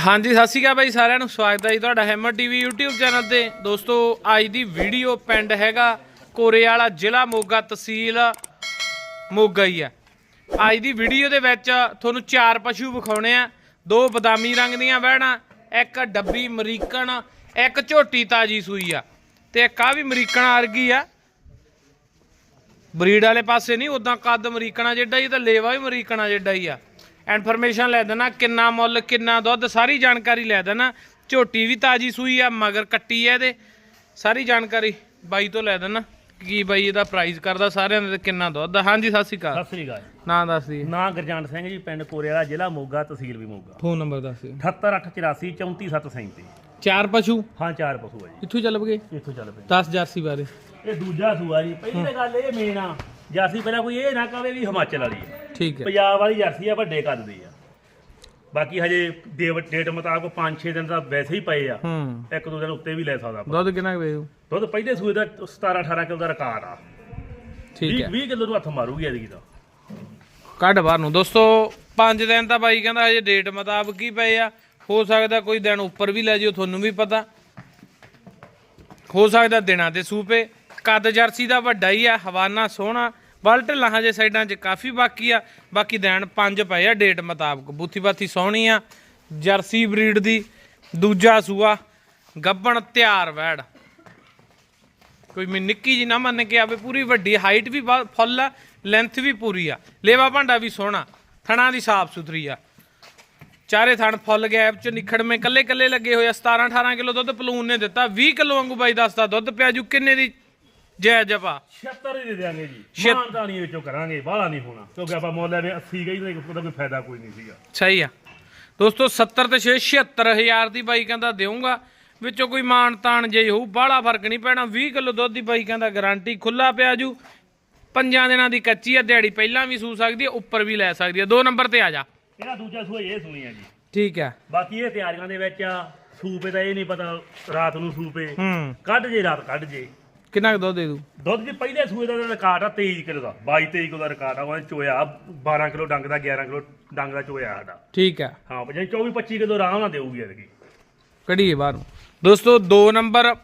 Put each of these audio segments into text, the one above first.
ਹਾਂਜੀ, ਸਤਿ ਸ਼੍ਰੀ ਅਕਾਲ ਬਾਈ ਸਾਰਿਆਂ ਨੂੰ। ਸਵਾਗਤ ਹੈ ਜੀ ਤੁਹਾਡਾ ਹੈਮਰ ਟੀਵੀ YouTube ਚੈਨਲ ਤੇ। ਦੋਸਤੋ, ਅੱਜ ਦੀ ਵੀਡੀਓ ਪਿੰਡ ਹੈਗਾ ਕੋਰੇ ਵਾਲਾ ਜ਼ਿਲ੍ਹਾ ਮੋਗਾ ਤਹਿਸੀਲ ਮੋਗਾ ਹੀ ਆ। ਅੱਜ ਦੀ ਵੀਡੀਓ ਦੇ ਵਿੱਚ ਤੁਹਾਨੂੰ ਚਾਰ ਪਸ਼ੂ ਵਿਖਾਉਣੇ ਆ। ਦੋ ਬਦਾਮੀ ਰੰਗ ਦੀਆਂ ਵਹਿਣਾ, ਇੱਕ ਡੱਬੀ ਅਮਰੀਕਨ ਇੱਕ ਝੋਟੀ ਤਾਜੀ ਸੂਈ ਆ। ਤੇ ਇੱਕ ਆ ਵੀ ਅਮਰੀਕਨ ਵਰਗੀ ਆ। ਬਰੀਡ ਵਾਲੇ ਪਾਸੇ ਨਹੀਂ ਉਦਾਂ ਕੱਦ ਅਮਰੀਕਨਾ ਜਿੱਡਾ ਹੀ ਤਾਂ ਲੇਵਾ ਵੀ ਅਮਰੀਕਨਾ ਜਿੱਡਾ ਹੀ ਆ। ਇਨਫੋਰਮੇਸ਼ਨ ਲੈ ਦੇਣਾ ਕਿੰਨਾ ਮੁੱਲ ਕਿੰਨਾ ਦੁੱਧ ਸਾਰੀ ਜਾਣਕਾਰੀ ਲੈ ਦੇਣਾ। ਝੋਟੀ ਵੀ ਤਾਜੀ ਸੂਈ ਆ ਮਗਰ ਕੱਟੀ ਆ ਇਹਦੇ। ਸਾਰੀ ਜਾਣਕਾਰੀ ਬਾਈ ਤੋਂ ਲੈ ਦੇਣਾ ਕੀ ਬਾਈ ਇਹਦਾ ਪ੍ਰਾਈਸ ਕਰਦਾ ਸਾਰਿਆਂ ਦੇ ਕਿੰਨਾ ਦੁੱਧ ਆ। ਹਾਂਜੀ ਸਤਿ ਸ਼੍ਰੀ ਅਕਾਲ। ਸਤਿ ਸ੍ਰੀ ਅਕਾਲ। ਨਾਂ ਦੱਸ ਦੀ ਨਾਂ ਗੁਰਜੰਟ ਸਿੰਘ ਜੀ ਪਿੰਡ ਕੋਰੇ ਵਾਲਾ ਜ਼ਿਲ੍ਹਾ ਮੋਗਾ ਤਹਿਸੀਲ ਵੀ ਮੋਗਾ। ਫੋਨ ਨੰਬਰ ਦੱਸ ਦਿਓ। 78884 34737 ਚਾਰ ਪਸ਼ੂ? ਹਾਂ ਚਾਰ ਪਸ਼ੂ ਆ ਇੱਥੋਂ ਚੱਲ ਪਗੇ ਜੀ ਇੱਥੋਂ ਚੱਲ ਪਏ। 10 ਜਰਸੀ ਬਾਰੇ। ਇਹ ਦੂਜਾ ਸੂਆ ਜੀ। ਪਹਿਲੀ ਤਾਂ ਗੱਲ ਇਹ ਮੇਨ ਆ ਜਰਸੀ ਪਹਿਲਾਂ ਕੋਈ ਇਹ ਨਾ ਕਵੇ ਵੀ ਹਿਮਾਚਲ ਵਾਲੀ ਹੈ ਠੀਕ ਹੈ। ਪੰਜਾਬ ਵਾਲੀ ਜਰਸੀ ਆ ਵੱਡੇ ਕੱਦ ਦੀ ਆ। ਬਾਕੀ ਹਜੇ ਡੇਵ- ਡੇਟ ਮੁਤਾਬਕ 5-6 ਦਿਨ ਤਾਂ ਵੈਸੇ ਹੀ ਪਏ ਆ। ਹੂੰ। ਇੱਕ ਦੋ ਦਿਨ ਉੱਤੇ ਵੀ ਲੈ ਸਕਦਾ ਆਪਾਂ। ਦੁੱਧ ਕਿੰਨਾ ਕੁ ਦੇ ਦੂ ਦੁੱਧ ਪਹਿਲੇ ਸੂਏ ਦਾ 17-18 ਕਿਲੋ ਦਾ ਰਿਕਾਰਡ ਆ। ਠੀਕ ਹੈ। 20 ਕਿਲੋ ਨੂੰ ਹੱਥ ਮਾਰੂਗੀ ਇਹਦੀ ਤਾਂ। ਕੱਢ ਬਾਹਰ ਨੂੰ। ਦੋਸਤੋ 5 ਦਿਨ ਤਾਂ ਬਾਈ ਕਹਿੰਦਾ ਹਜੇ ਡੇਟ ਮੁਤਾਬਕ ਹੀ ਪਏ ਆ। ਹੋ ਸਕਦਾ ਕੋਈ ਦਿਨ ਉੱਪਰ ਵੀ ਲੈ ਜਿਓ ਤੁਹਾਨੂੰ ਵੀ ਪਤਾ। ਹੋ ਸਕਦਾ ਦਿਨਾਂ ਤੇ ਸੂਪੇ। ਕੱਦ ਜਰਸੀ ਦਾ ਵੱਡਾ ਹੀ ਆ ਹਵਾਨਾ ਸੋਹਣਾ। ਬਲ ਲਾਹਾਂ ਜੇ ਸਾਈਡਾਂ 'ਚ ਕਾਫੀ ਬਾਕੀ ਆ। ਬਾਕੀ ਦਿਨ ਪੰਜ ਪਏ ਆ ਡੇਟ ਮੁਤਾਬਕ। ਬੂਥੀ ਬਾਥੀ ਸੋਹਣੀ ਆ। ਜਰਸੀ ਬਰੀਡ ਦੀ। ਦੂਜਾ ਸੂਆ, ਗੱਬਣ ਤਿਆਰ ਵੈੜ। ਕੋਈ ਮੈਂ ਨਿੱਕੀ ਜੀ ਨਾ ਮੰਨ ਕੇ ਆਵੇ, ਪੂਰੀ ਵੱਡੀ। ਹਾਈਟ ਵੀ ਬਾ- ਫੁੱਲ ਆ ਲੈਂਥ ਵੀ ਪੂਰੀ ਆ। ਲੇਵਾ ਭਾਂਡਾ ਵੀ ਸੋਹਣਾ। ਥਣਾ ਦੀ ਸਾਫ਼ ਸੁਥਰੀ ਆ। ਚਾਰੇ ਥਣ ਫੁੱਲ ਗੈਪ ਚ ਨਿਖੜਵੇਂ ਕੱਲੇ ਕੱਲੇ ਲੱਗੇ ਹੋਏ ਆ। 17 18 ਕਿਲੋ ਦੁੱਧ ਪਲੂਨ ਨੇ ਦਿੱਤਾ। 20 ਕਿਲੋ ਵਾਂਗੂ ਬਾਈ ਦੱਸਦਾ, ਦੁੱਧ ਪਿਆ ਜੂ ਕਿੰਨੇ ਦੀ ਜੈ ਜਪਾ। 76 ਹੀ ਦੇ ਦੇਾਂਗੇ ਜੀ। ਮਾਨਦਾਨੀ ਵਿੱਚੋਂ ਕਰਾਂਗੇ ਬਾਹਲਾ ਨਹੀਂ ਹੋਣਾ। ਕਿਉਂਕਿ ਆਪਾਂ ਮੁੱਲ ਐਵੇਂ 80 ਗਈ ਤਾਂ ਉਹਦਾ ਕੋਈ ਫਾਇਦਾ ਕੋਈ ਨਹੀਂ ਸੀਗਾ। ਸਹੀ ਆ। ਦੋਸਤੋ 70 ਤੇ 6 76000 ਦੀ ਬਾਈ ਕਹਿੰਦਾ ਦੇਊਂਗਾ। ਵਿੱਚੋਂ ਕੋਈ ਮਾਨ ਤਾਨ ਜੇ ਹੋਊ ਬਾਹਲਾ ਫ਼ਰਕ ਨਹੀਂ ਪੈਣਾ। 20 ਕਿਲੋ ਦੁੱਧ ਦੀ ਬਾਈ ਕਹਿੰਦਾ ਗਾਰੰਟੀ ਖੁੱਲਾ ਪਿਆ ਜੂ। ਪੰਜਾਂ ਦਿਨਾਂ ਦੀ ਕੱਚੀ ਆ ਦਿਹਾੜੀ ਪਹਿਲਾਂ ਵੀ ਸੂ ਸਕਦੀ ਆ ਉੱਪਰ ਵੀ ਲੈ ਸਕਦੀ ਆ। ਦੋ ਨੰਬਰ ਤੇ ਆ ਜਾ। ਇਹਦਾ ਦੂਜਾ ਸੂਆ ਇਹ ਸੁਣੀ ਆ ਜੀ। ਠੀਕ ਆ। ਬਾਕੀ ਇਹ ਤਿਆਰੀਆਂ ਦੇ ਵਿੱਚ ਆ ਸੂਪੇ ਦਾ ਇਹ ਨਹੀਂ ਪਤਾ ਰਾਤ ਨੂੰ ਸੂਪੇ। ਹੂੰ। ਕੱਢ ਜੇ ਰਾਤ ਕੱਢ ਜੇ। ਕਿੰਨਾ ਕੁ ਦੁੱਧ ਦੇ ਦੂ ਦੁੱਧ ਜੀ ਪਹਿਲੇ ਸੂਏ ਦਾ ਰਿਕਾਰਡ ਆ 23 ਕਿਲੋ ਦਾ 22 23 ਕਿਲੋ ਦਾ ਰਿਕਾਰਡ ਆ ਉਹਨੇ ਚੋਇਆ 12 ਕਿਲੋ ਡੰਗ ਦਾ 11 ਕਿਲੋ ਡੰਗ ਦਾ ਚੋਇਆ ਸਾਡਾ। ਠੀਕ ਆ। ਹਾਂ ਜੇ 24 25 ਕਿਲੋ ਆਰਾਮ ਨਾਲ ਦੇਊਗੀ ਇਹਦੀ ਕਢੀਏ ਬਾਹਰ। ਦੋਸਤੋ ਦੋ ਨੰਬਰ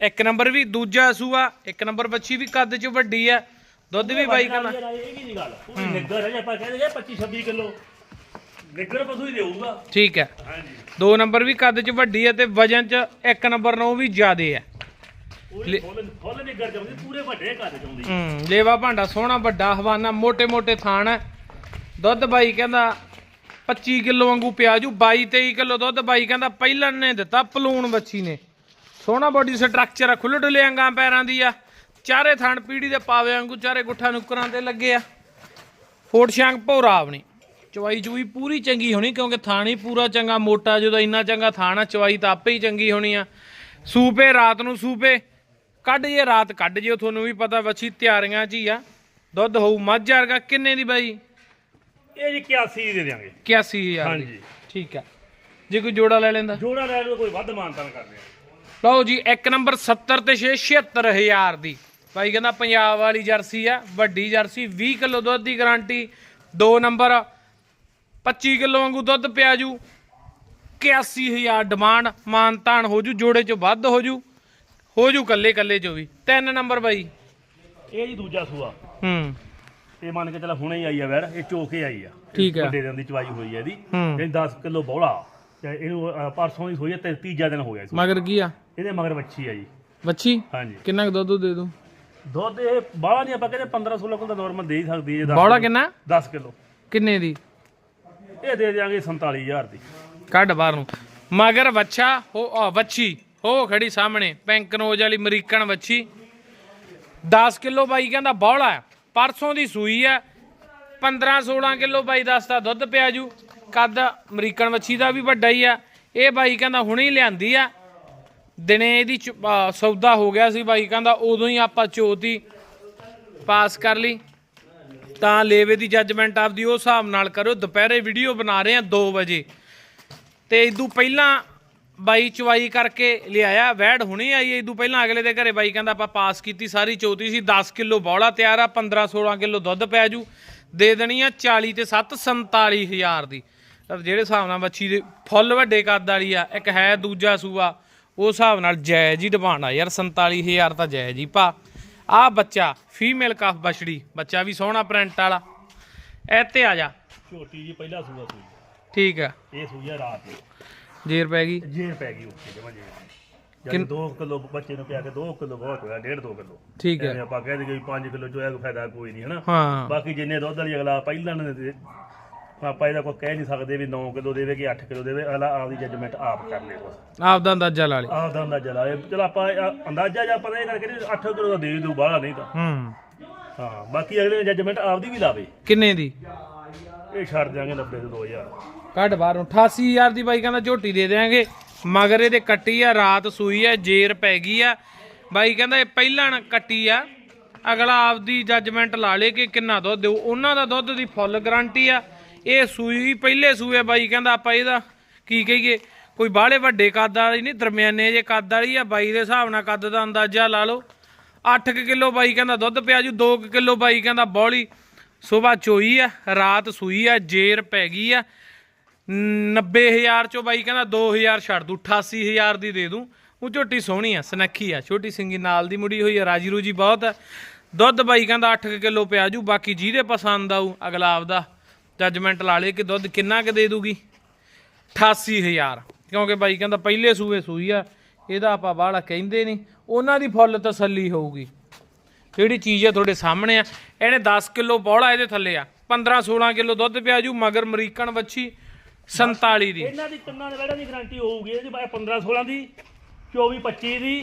ਇੱਕ ਨੰਬਰ ਵੀ ਦੂਜਾ ਸੂਆ ਇੱਕ ਨੰਬਰ ਬੱਚੀ ਵੀ ਕੱਦ ਚ ਵੱਡੀ ਆ। ਦੁੱਧ ਵੀ ਬਾਈ ਕਹਿੰਦਾ। ਇਹ ਵੀ ਨਹੀਂ ਗੱਲ। ਉਹ ਨਿੱਗਰ ਹੈ ਜੇ ਆਪਾਂ ਕਹਿੰਦੇ 25 26 ਕਿਲੋ। ਨਿੱਗਰ ਪਸ਼ੂ ਹੀ ਦੇਊਗਾ। ਠੀਕ ਹੈ ਹਾਂਜੀ। ਦੋ ਨੰਬਰ ਵੀ ਕੱਦ ਚ ਵੱਡੀ ਆ ਤੇ ਵਜਨ ਚ ਇੱਕ ਨੰਬਰ ਨੂੰ ਵੀ ਜ਼ਿਆਦੇ ਆ। ਲੇਵਾ ਭਾਂਡਾ ਸੋਹਣਾ ਵੱਡਾ ਹਵਾਨਾ ਮੋٹے ਮੋٹے ਥਾਣ ਹੈ। ਦੁੱਧ ਬਾਈ ਕਹਿੰਦਾ 25 ਕਿਲੋ ਵਾਂਗੂ ਪਿਆਜੂ 22 23 ਕਿਲੋ ਦੁੱਧ ਬਾਈ ਕਹਿੰਦਾ ਪਹਿਲਾਂ ਨੇ ਦਿੱਤਾ ਪਲੂਣ ਵੱਛੀ ਨੇ। ਸੋਹਣਾ ਬੋਡੀ ਸਟਰਕਚਰ ਆ ਖੁੱਲ੍ਹ ਡੁੱਲੇ ਅੰਗਾਂ ਪੈਰਾਂ ਦੀ ਆ। ਚਾਰੇ ਥਣ ਪੀੜੀ ਦੇ ਪਾਵੇ ਵਾਂਗੂ ਚਾਰੇ ਗੁੱਠਾਂ ਨੁਕਰਾਂ ਤੇ ਲੱਗੇ ਆ। ਫੋਟ ਸ਼ਾਂਗ ਭੋਰਾ ਆਪਣੀ। ਚਵਾਈ ਚੂਈ ਪੂਰੀ ਚੰਗੀ ਹੋਣੀ ਕਿਉਂਕਿ ਥਾਣ ਹੀ ਪੂਰਾ ਚੰਗਾ ਮੋਟਾ ਜਦੋਂ ਇੰਨਾ ਚੰਗਾ ਥਾਣ ਆ ਚਵਾਈ ਤਾਂ ਆਪੇ ਹੀ ਚੰਗੀ ਹੋਣੀ ਆ। ਸੂਪੇ ਰਾਤ ਨੂੰ ਸੂਪੇ। ਕੱਢ ਜੇ ਰਾਤ ਕੱਢ ਜਿਓ ਤੁਹਾਨੂੰ ਵੀ ਪਤਾ ਵੱਛੀ ਤਿਆਰੀਆਂ 'ਚ ਹੀ ਆ। ਦੁੱਧ ਹੋਊ ਮੱਝ ਵਰਗਾ ਕਿੰਨੇ ਦੀ ਬਾਈ? ਇਹ ਜੀ 81 ਦੇ ਦਿਆਂਗੇ। 81000 ਦੀ। ਹਾਂਜੀ। ਠੀਕ ਆ। ਜੇ ਕੋਈ ਜੋੜਾ ਲੈ ਲੈਂਦਾ? ਜੋੜਾ ਲੈ ਲਓ ਕੋਈ ਵੱਧ ਮਾਨਤਾਨ ਕਰਦੇ। ਆ ਲਓ ਜੀ ਇੱਕ ਨੰਬਰ 70 ਤੇ 6 76000 ਦੀ। ਬਾਈ ਕਹਿੰਦਾ ਪੰਜਾਬ ਵਾਲੀ ਜਰਸੀ ਆ ਵੱਡੀ ਜਰਸੀ 20 ਕਿਲੋ ਦੁੱਧ ਦੀ ਗਾਰੰਟੀ। ਦੋ ਨੰਬਰ 25 ਕਿਲੋ ਵਾਂਗੂ ਦੁੱਧ ਪਿਆ ਜੂ। 81000 ਡਿਮਾਂਡ ਮਾਨਤਾਨ ਹੋ ਜੂ ਜੋੜੇ ਚ ਵੱਧ ਹੋ ਜੂ। ਹੋ ਜੂ ਕੱਲੇ ਕੱਲੇ ਚੋ ਵੀ। ਤਿੰਨ ਨੰਬਰ ਬਾਈ। ਇਹ ਜੀ ਦੂਜਾ ਸੂਆ। ਹੂੰ। ਇਹ ਮੰਨ ਕੇ ਚੱਲ ਹੁਣੇ ਹੀ ਆਈ ਆ ਵੈੜ ਇਹ ਚੋਕੇ ਆਈ ਆ। ਠੀਕ ਆ। ਵੱਡੇ ਦਿਨ ਦੀ ਚਵਾਈ ਹੋਈ ਆ ਇਹਦੀ। ਹੂੰ। ਇਹ 10 ਕਿਲੋ ਬੋਲਾ। ਤੇ ਇਹਨੂੰ ਪਰਸੋਂ ਦੀ ਹੋਈ ਆ ਤੇ ਤੀਜਾ ਦਿਨ ਹੋ ਗਿਆ ਇਸ ਮਗਰ ਕੀ ਆ? ਇਹਦੇ ਮਗਰ ਵੱਛੀ ਆ ਜੀ। ਬੱਚੀ ਹਾਂਜੀ। ਕਿੰਨਾ ਕੁ ਦੁੱਧ ਦੇ ਦੂੰ ਦੁੱਧ ਇਹ ਬਾਹਲਾ ਨਹੀਂ ਆਪਾਂ ਕਹਿੰਦੇ 15 16 ਕਿਲੋ ਦਾ ਨਾਰਮਲ ਦੇ ਹੀ ਸਕਦੀ ਹੈ ਜੇ ਬੌੜਾ ਕਿੰਨਾ? 10 ਕਿਲੋ। ਕਿੰਨੇ ਦੀ? ਇਹ ਦੇ ਦਿਆਂਗੇ 47000 ਦੀ। ਕੱਢ ਬਾਹਰ ਨੂੰ। ਮਗਰ ਵੱਛਾ ਹੋ ਵੱਛੀ। ਹੋ ਖੜੀ ਸਾਹਮਣੇ ਪੈਂਕਨੋਜ ਵਾਲੀ ਅਮਰੀਕਨ ਵੱਛੀ। 10 ਕਿਲੋ ਬਾਈ ਕਹਿੰਦਾ ਬੌਲਾ ਪਰਸੋਂ ਦੀ ਸੂਈ ਹੈ। 15 16 ਕਿਲੋ ਬਾਈ ਦੱਸਦਾ ਦੁੱਧ ਪਿਆ ਜੂ। ਕੱਦ ਅਮਰੀਕਨ ਵੱਛੀ ਦਾ ਵੀ ਵੱਡਾ ਹੀ ਆ ਇਹ ਬਾਈ ਕਹਿੰਦਾ ਹੁਣੇ ਹੀ ਲਿਆਂਦੀ ਆ ਦਿਨੇ ਇਹਦੀ ਚ- ਸੌਦਾ ਹੋ ਗਿਆ ਸੀ ਬਾਈ ਕਹਿੰਦਾ, ਉਦੋਂ ਹੀ ਆਪਾਂ ਚੋਤੀ ਪਾਸ ਕਰ ਲਈ। ਤਾਂ ਲੇਵੇ ਦੀ ਜੱਜਮੈਂਟ ਆਪਦੀ ਉਹ ਹਿਸਾਬ ਨਾਲ ਕਰੋ ਦੁਪਹਿਰੇ ਵੀਡੀਓ ਬਣਾ ਰਹੇ ਆ 2 ਵਜੇ। ਤੇ ਇਦੋਂ ਪਹਿਲਾਂ ਬਾਈ ਚਵਾਈ ਕਰਕੇ ਲਿਆਇਆ ਵੈੜ ਹੁਣੇ ਆਈ ਇਦੋਂ ਪਹਿਲਾਂ ਅਗਲੇ ਦੇ ਘਰੇ ਬਾਈ ਕਹਿੰਦਾ ਆਪਾਂ ਪਾਸ ਕੀਤੀ ਸਾਰੀ ਚੌਥੀ ਸੀ 10 ਕਿਲੋ ਬੌਲਾ ਤਿਆਰ ਆ 15 16 ਕਿਲੋ ਦੁੱਧ ਪਿਆ ਜੂ ਦੇ ਦੇਣੀ ਆ 40 ਤੇ 7 47000 ਦੀ। ਜਿਹੜੇ ਹਿਸਾਬ ਨਾਲ ਬੱਚੀ ਦੇ ਫੁੱਲ ਵੱਡੇ ਕੱਦ ਵਾਲੀ ਆ ਇੱਕ ਹੈ ਦੂਜਾ ਸੂਆ ਉਸ ਹਿਸਾਬ ਨਾਲ ਜਾਇਜ਼ ਹੀ ਡਿਮਾਂਡ ਆ ਯਾਰ 47000 ਤਾਂ ਜਾਇਜ਼ ਹੀ। ਭਾ ਆ ਬੱਚਾ ਫੀਮੇਲ ਕਫ ਬਛੜੀ ਬੱਚਾ ਵੀ ਸੋਹਣਾ ਪ੍ਰਿੰਟ ਵਾਲਾ। ਤੇ ਆ ਜਾ। ਝੋਟੀ ਜੀ ਪਹਿਲਾ ਸੂਆ ਸੂਈ ਠੀਕ ਆ। ਇਹ ਸੂਈ ਆ ਰਾਤ ਨੂੰ। ਜੇਰ ਪੈ ਗਈ? ਜੇਰ ਪੈ ਗਈ ਉੱਥੇ ਜਮਾ ਜੇ ਜਦ 2 ਕਿਲੋ ਬੱਚੇ ਨੂੰ ਪਿਆ ਕੇ 2 ਕਿਲੋ ਬਹੁਤ ਹੋਇਆ 1.5 2 ਕਿਲੋ। ਠੀਕ ਹੈ। ਆਪਾਂ ਕਹਿੰਦੇ ਕਿ 5 ਕਿਲੋ ਚੋਇਆ ਕੋਈ ਫਾਇਦਾ ਕੋਈ ਨਹੀਂ ਹਨਾ? ਹਾਂ। ਬਾਕੀ ਜਿੰਨੇ ਦੁੱਧ ਵਾਲੀ ਅਗਲਾ ਪਹਿਲਾਂ ਨੇ ਦੇ ਆਪਾਂ ਇਹਦਾ ਕੋਈ ਕਹਿ ਨਹੀਂ ਸਕਦੇ ਵੀ 9 ਕਿਲੋ ਦੇਵੇ ਕਿ 8 ਕਿਲੋ ਦੇਵੇ ਅਗਲਾ ਆਪਦੀ ਜੱਜਮੈਂਟ ਆਪ ਕਰ ਲੇ ਬਸ। ਆਪਦਾ ਅੰਦਾਜ਼ਾ ਲਾ ਲਈ ਆਪ ਦਾ ਅੰਦਾਜ਼ਾ ਲਾਏ ਚਲ ਆਪਾਂ ਅੰਦਾਜ਼ਾ ਜਾਂ ਪਤਾ ਇਹ ਕਰਕੇ 8 ਕਿਲੋ ਦਾ ਦੇ ਦੂ ਬਾਹਲਾ ਨਹੀਂ ਤਾਂ। ਹੂੰ। ਹਾਂ ਬਾਕੀ ਅਗਲੇ ਨੇ ਜੱਜਮੈਂਟ ਆਪਦੀ ਵੀ ਲਾਵੇ। ਕਿੰਨੇ ਦੀ? ਇਹ ਛੱਡ ਦਿਆਂਗੇ 90 ਤੋਂ 2000 ਕੱਢ ਬਾਹਰੋਂ 88000 ਦੀ ਬਾਈ ਕਹਿੰਦਾ ਝੋਟੀ ਦੇ ਦੇਾਂਗੇ ਮਗਰ ਇਹਦੇ ਕੱਟੀ ਆ, ਰਾਤ ਸੂਈ ਆ, ਜੇਰ ਪੈ ਗਈ ਆ। ਬਾਈ ਕਹਿੰਦਾ ਇਹ ਪਹਿਲਾਂ ਨਾ ਕੱਟੀ ਆ। ਅਗਲਾ ਆਪਦੀ ਜੱਜਮੈਂਟ ਲਾ ਲੇ ਕਿ ਕਿੰਨਾ ਦੁੱਧ ਦਿਓ ਉਹਨਾਂ ਦਾ ਦੁੱਧ ਦੀ ਫੁੱਲ ਗਾਰੰਟੀ ਆ। ਇਹ ਸੂਈ ਪਹਿਲੇ ਸੂਏ ਬਾਈ ਕਹਿੰਦਾ ਆਪਾਂ ਇਹਦਾ। ਕੀ ਕਹੀਏ? ਕੋਈ ਬਾਹਲੇ ਵੱਡੇ ਕੱਦ ਵਾਲੀ ਨਹੀਂ, ਦਰਮਿਆਨੇ ਜੇ ਕੱਦ ਵਾਲੀ ਆ, ਬਾਈ ਦੇ ਹਿਸਾਬ ਨਾਲ ਕੱਦ ਦਾ ਅੰਦਾਜ਼ਾ ਲਾ ਲਓ। 8 ਕਿਲੋ ਬਾਈ ਕਹਿੰਦਾ ਦੁੱਧ ਪਿਆ ਜੂ 2 ਕਿਲੋ ਬਾਈ ਕਹਿੰਦਾ ਬੌਲੀ। ਸਵੇਰ ਚੋਈ ਆ, ਰਾਤ ਸੂਈ ਆ, ਜੇਰ ਪੈ ਗਈ ਆ। 90000 ਚੋਂ ਬਾਈ ਕਹਿੰਦਾ 2000 ਛੱਡ ਦੂ 88000 ਦੀ ਦੇ ਦੂੰ। ਉਹ ਝੋਟੀ ਸੋਹਣੀ ਆ, ਸਨੱਖੀ ਆ। ਛੋਟੀ ਸਿੰਗੀ ਨਾਲ ਦੀ ਮੁੜੀ ਹੋਈ ਆ, ਰਾਜੀ ਰੂਜੀ ਬਹੁਤ ਆ। ਦੁੱਧ ਬਾਈ ਕਹਿੰਦਾ 8 ਕਿਲੋ ਪਿਆ ਜੂ, ਬਾਕੀ ਜਿਹਦੇ ਪਸੰਦ ਆਊ, ਅਗਲਾ ਆਪਦਾ ਜੱਜਮੈਂਟ ਲਾ ਲੇ ਕਿ ਦੁੱਧ ਕਿੰਨਾ ਕੁ ਦੇ ਦੂਗੀ। 88000 ਕਿਉਂਕਿ ਬਾਈ ਕਹਿੰਦਾ ਪਹਿਲੇ ਸੂਏ ਸੂਈ ਆ, ਇਹਦਾ ਆਪਾਂ ਬਾਹਲਾ ਕਹਿੰਦੇ ਨਹੀਂ। ਉਹਨਾਂ ਦੀ ਫੁੱਲ ਤਸੱਲੀ ਹੋਊਗੀ। ਜਿਹੜੀ ਚੀਜ਼ ਆ ਤੁਹਾਡੇ ਸਾਹਮਣੇ ਆ, ਇਹਨੇ 10 ਕਿਲੋ ਬੌਲਾ ਇਹਦੇ ਥੱਲੇ ਆ। 15 16 ਕਿਲੋ ਦੁੱਧ ਪਿਆ ਜੂ, ਮਗਰ ਅਮਰੀਕਨ ਵੱਛੀ 47 ਦੀ। ਇਹਨਾਂ ਦੀ ਤਿੰਨਾਂ ਦੇ ਵੜਾਂ ਦੀ ਗਾਰੰਟੀ ਹੋਊਗੀ ਇਹਦੀ 15 16 ਦੀ 24 25 ਦੀ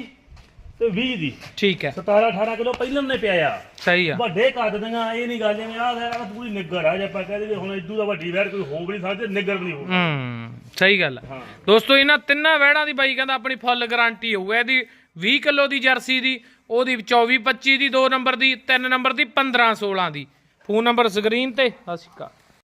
ਤੇ 20 ਦੀ। ਠੀਕ ਹੈ। 17 18 ਕਿਲੋ ਪਹਿਲਾਂ ਨੇ ਪਿਆ ਆ। ਸਹੀ ਆ। ਵੱਡੇ ਕੱਦ ਦੀਆਂ ਇਹ ਨਹੀਂ ਗੱਲ ਜਿਵੇਂ ਆਹ ਹੈ ਪੂਰੀ ਨਿੱਗਰ ਆ ਜੇ ਆਪਾਂ ਕਹਦੇ ਵੀ ਹੁਣ ਇਦੂ ਦਾ ਵੱਡੀ ਵੈੜ ਕੋਈ ਹੋ ਵੀ ਨਹੀਂ ਸਕਦੀ ਨਿੱਗਰ ਨਹੀਂ ਹੋਊ। ਹੂੰ ਸਹੀ ਗੱਲ ਆ। ਹਾਂ। ਦੋਸਤੋ ਇਹਨਾਂ ਤਿੰਨਾਂ ਵਹਿੜਾਂ ਦੀ ਬਾਈ ਕਹਿੰਦਾ ਆਪਣੀ ਫੁੱਲ ਗਾਰੰਟੀ ਹੋਊ। ਇਹਦੀ 20 ਕਿਲੋ ਦੀ ਜਰਸੀ ਦੀ ਉਹਦੀ 24 25 ਦੀ 2 ਨੰਬਰ ਦੀ 3 ਨੰਬਰ ਦੀ 15 16 ਦੀ। ਫੋਨ ਨੰਬਰ ਸਕਰੀਨ ਤੇ ਸਤਿ ਸ਼੍ਰੀ ਅਕਾਲ।